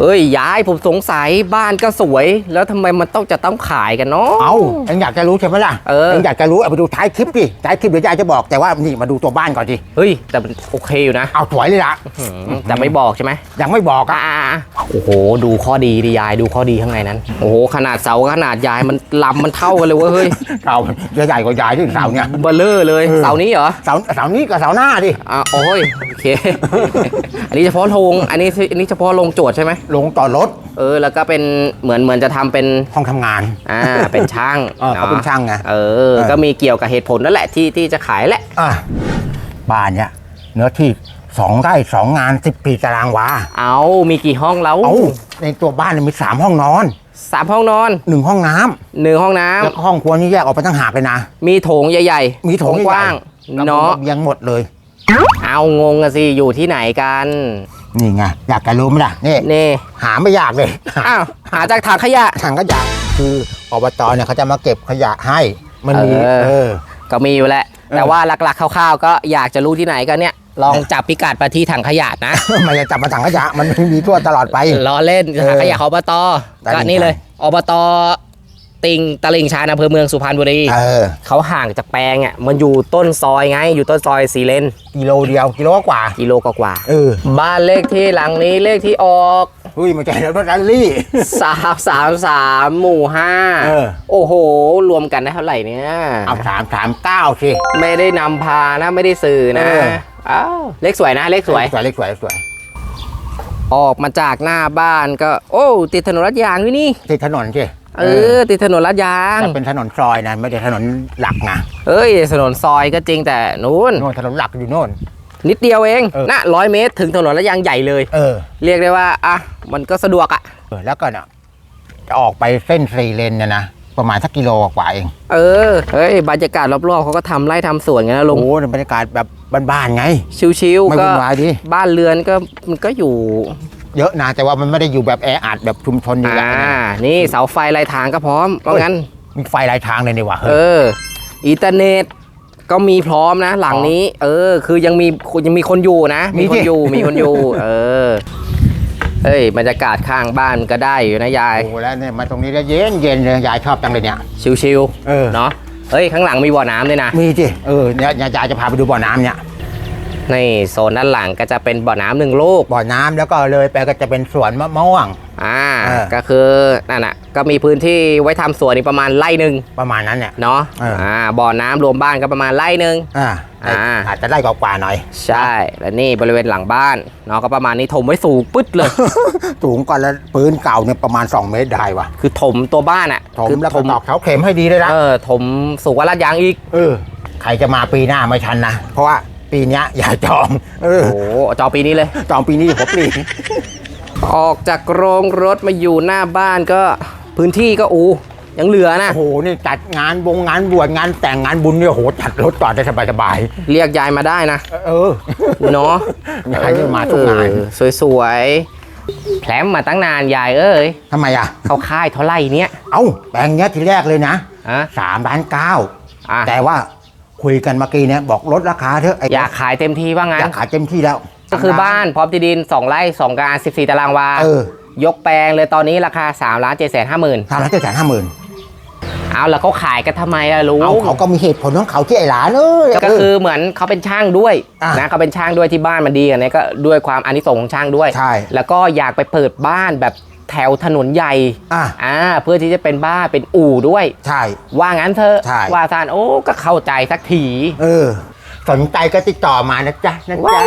เอ้ยยายผมสงสัยบ้านก็สวย แล้วทำไมมันต้องจะต้องขายกันเนาะ เอาเอ็งอยากจะรู้ใช่ไหมล่ะเออเอ็งอยากจะรู้เอาไปดูท้ายคลิปดิท้ายคลิปเดี๋ยวยายจะบอกแต่ว่านี่มาดูตัวบ้านก่อนดิเฮ้ย แต่มันโอเคอยู่นะเอาสวยเลยล่ะอืมแต่ไม่บอกใช่ไหมยังไม่บอกอะอ่าโอ้โห ดูข้อดีดิยายดูข้อดีข้างในนั้น โอ้โห ขนาดเสาขนาดยายมันลำมันเท่ากันเลยเว้ยเฮ้ยเสาใหญ่กว่ายายที่เสาเนี่ยเบลเลอร์เลยเออเสานี้เหรอเสาเสานี้กับเสาหน้าดิอ่าโอ้ยโอเค อันนี้เฉพาะโรงอันนี้อันนี้เฉพาะโรงโจทย์ใช่ไหมลงต่อรถเออ แล้วก็เป็นเหมือนเหมือนจะทำเป็น ห้องทำงาน อ่า เป็นช่างเออเขาเป็นช่างไงเออ ก็มีเกี่ยวกับเหตุผลนั่นแหละที่ที่จะขายแหละ อะบ้านเนี่ยเนื้อที่สองไร่สองงานสิบปีตารางวาเอามีกี่ห้องแล้วเอาในตัวบ้านเนี่ยมีสามห้องนอนสามห้องนอนหนึ่งห้องน้ำหนึ่งห้องน้ำแล้วก็ห้องครัวนี่แยกออกไปตั้งหากเลยนะ มีโถงใหญ่ๆมีโถงกว้างใหญ่ๆเนาะ ระบบเบียังหมดเลย เอางงอะสิอยู่ที่ไหนกันนี่ไงอยากจะรู้ไหมล่ะนี่นี่หาไม่ยากเลยอ้าวหาจากถังขยะถังขยะคืออบตเนี่ยเขาจะมาเก็บขยะให้มันมีเออเออก็มีอยู่แหละเออแต่ว่าหลักๆคร่าวๆ ก็อยากจะรู้ที่ไหนกันเนี่ยลองจับพิกัดไปที่ถังขยะนะมันจะจับมาถังขยะมันไม่มีทั่วตลอดไปล้อเล่นเออถังขยะของอบตตลิ่งก็นี่เลยอบต ติงตลิ่งชันอำเภอเมืองสุพรรณบุรีเออ เขาห่างจากแปลงอะมันอยู่ต้นซอยไง อยู่ต้นซอยสีเลนกิโลเดียวกิโลกว่า กิโลกว่าเออ ๆบ้านเลขที่หลังนี้เลขที่ออกเฮ้ยมันจะเห็นรถแรลลี่ สามสามสามหมู่ห้าเออ โอ้โห รวมกันได้เท่าไหร่เนี่ย เอาสามสามเก้าสิ ไม่ได้นำพานะ ไม่ได้สื่อนะเออ อ้าวเลขสวยนะ เลขสวย สวยเล็กสวยสวยออกมาจากหน้าบ้านก็ โอ้ ติดถนนลาดยางอยู่นี่ ติดถนนสิ เออ ติดถนนลาดยาง แต่เป็นถนนซอยนะไม่ได้ถนนหลักนะเอ้ย ถนนซอยก็จริงแต่นู้นโน่นถนนหลักอยู่โน่น นิดเดียวเองเออ นะร้อยเมตรถึงถนนลาดยางใหญ่เลย เออเรียกได้ว่าอะมันก็สะดวกอะ เออแล้วก็เนี่ยจะออกไปเส้นสี่เลนเนี่ยนะประมาณสักกิโลกว่าเองเออเฮ้ยบรรยากาศรอบๆเขาก็ทำไร่ทำสวนกันนะลุงโอ้บรรยากาศแบบบ้านๆไงชิวไม่ๆก็วุ่นวายดิบ้านเรือนก็มันก็อยู่ เยอะนะแต่ว่ามันไม่ได้อยู่แบบแออัดแบบชุมชนอยู่อ่าแล้วนะนี่เสาไฟลายทางก็พร้อมเพราะงั้น มีไฟหลายทางเลยนี่หว่าเอเฮ้ยออินเทอร์เน็ตก็มีพร้อมนะ หลังนี้ เออ คือยังมียังมีคนอยู่นะ มีคนอยู่มีคนอยู่ เออเฮ้ยบรรยากาศข้างบ้านก็ได้อยู่นะยาย โอ้แล้วเนี่ยมาตรงนี้แล้วเย็นเย็นเลยยายชอบจังเลยเนี่ย ชิวเออ ๆเนาะเฮ้ยข้างหลังมีบ่อน้ำด้วยนะ มีสิเออเนี่ยยายจะพาไปดูบ่อน้ำเนี่ย นี่โซนด้านหลังก็จะเป็นบ่อน้ำหนึ่งลูก บ่อน้ำแล้วก็เลยไปก็จะเป็นสวนมะม่วง อ่า เออ ก็คือนั่นน่ะก็มีพื้นที่ไว้ทำสวนอีกประมาณไร่หนึ่งประมาณนั้นเนี่ย เนาะ เอออ่ อ่า บ่อน้ำรวมบ้านก็ประมาณไร่หนึ่ง อ่าอ่า อาจจะได้กว่าๆหน่อย ใช่ และนี่บริเวณหลังบ้านเนาะก็ประมาณนี้ถมไว้สูงปึ๊ดเลย สูงกว่าแล้วปืนเก่าเนี่ยประมาณ 2 เมตรได้ว่ะคือถมตัวบ้านอะถมคือแล้วก็ตอกเสาเข็มให้ดีเลยนะเออถมสูงกว่าลาดยางอีก เออใครจะมาปีหน้าไม่ทันนะ เพราะว่า ปีเนี้ยอย่าจองเออโอ้โหจอปีนี้เลย จองปีนี้ผมปีออกจากโรงรถมาอยู่หน้าบ้านก็พื้นที่ก็อูยังเหลือนะ โอ้โหนี่จัดงานบงงานบวชงานแต่งงานบุญเนี่ยโหจัดรถจอดได้สบายเรียกยายมาได้นะๆเออเนาะยายนี่มาทุกงานเออสวยๆแผลมมาตั้งนานยายเอ้ยทำไมอะ เขาค่ายเท่าไหร่เนี้ยเอ้าแปลงเนี้ยทีแรกเลยนะอะสามล้านเก้าอะแต่ว่า คุยกันเมื่อกี้เนี่ยบอกลดราคาเถอะไอยากขายเต็มที่ว่างั้อน ยากขายเต็มที่แล้วก็คือบ้านพร้อมที่ดิน 2 ไร่2การ14 ตารางวา เออยกแปลงเลยตอนนี้ราคา3ล้าน7 5 0 0 0สามล้านเจ็ดแสนห้าหมื่นเอาแล้วเขาขายกันทำไมล่ะลุงเอาเขาก็มีเหตุผลของเขาที่ไอ้หลานเอ้ยก็คือเหมือนเขาเป็นช่างด้วยอะนะเขาเป็นช่างด้วยที่บ้านมันดีกันเนี่ยก็ด้วยความอานิสงส์ของช่างด้วย ใช่ แล้วก็อยากไปเปิดบ้านแบบ แถวถนนใหญ่อะ อ่าเพื่อที่จะเป็นบ้านเป็นอู่ด้วย ใช่ ว่างั้นเถอะใช่ ว่าซานโอ้ก็เข้าใจสักที เออ สนใจก็ติดต่อมานะจ๊ะนะจ๊ะ